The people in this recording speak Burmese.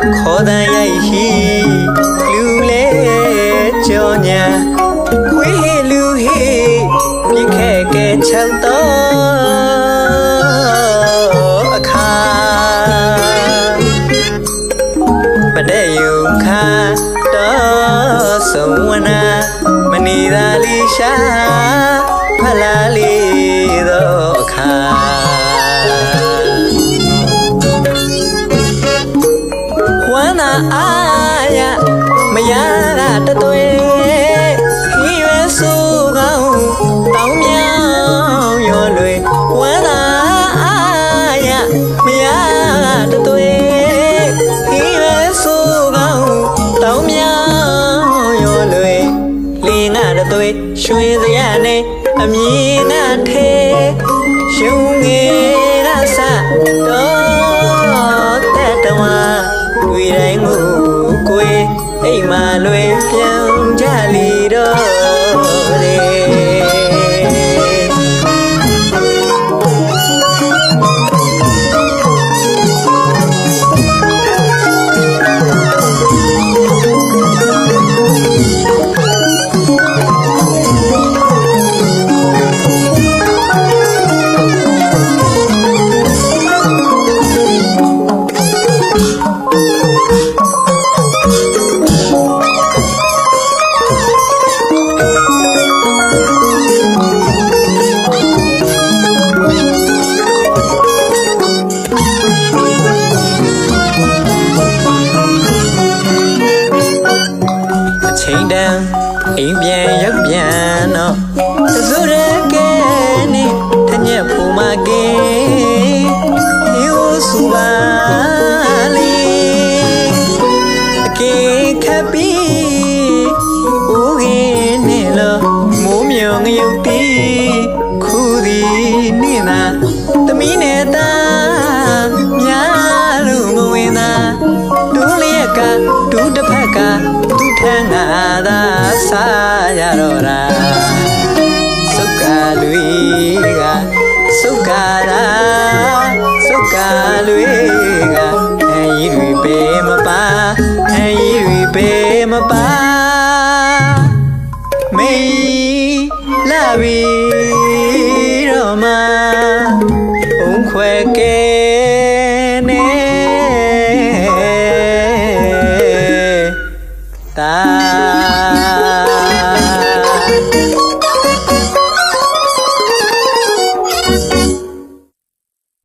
ခေါ်တန်ရိုက်ဟီလူလဲကြောညာခွေးဟေလူဟေပြစ်ခဲ့ကဲချောက်တော့အခါမတဲ့ယုံခါတော့ဆုံးဝနာမနီသာလီရှာဖလာလေး အားရမရတာတသွေဟီရွယ်ဆိုကောင်းတောင်းမြောင်ရောလွေဝမ်းသာအားရမရတသွေဟီရွယ်ဆိုကောင်းတောင်းမြောင်ရောလွေလင်းငါတသွေရွှေစရနဲ့အမြင်ငါထဲရှုံင တွေ့တိုင်းကိုကိုယ်အိမ်မှာလွယ်ပြောင်း ခပ်ပြီးဦးကင်းနေလို့မိုးမြောင်ငရုတ်တီခုသည်နေနာသမီးနဲ့တာများလို့မဝင်သာဒူးလျက်ကဒူးတစ်ဖက်ကသူ့ထန်းငါသာစားရတော့တာစုတ်ကလူကစုတ်ကလာစုတ်ကလူ လာပြီးတော့မှဘုံခွဲကဲ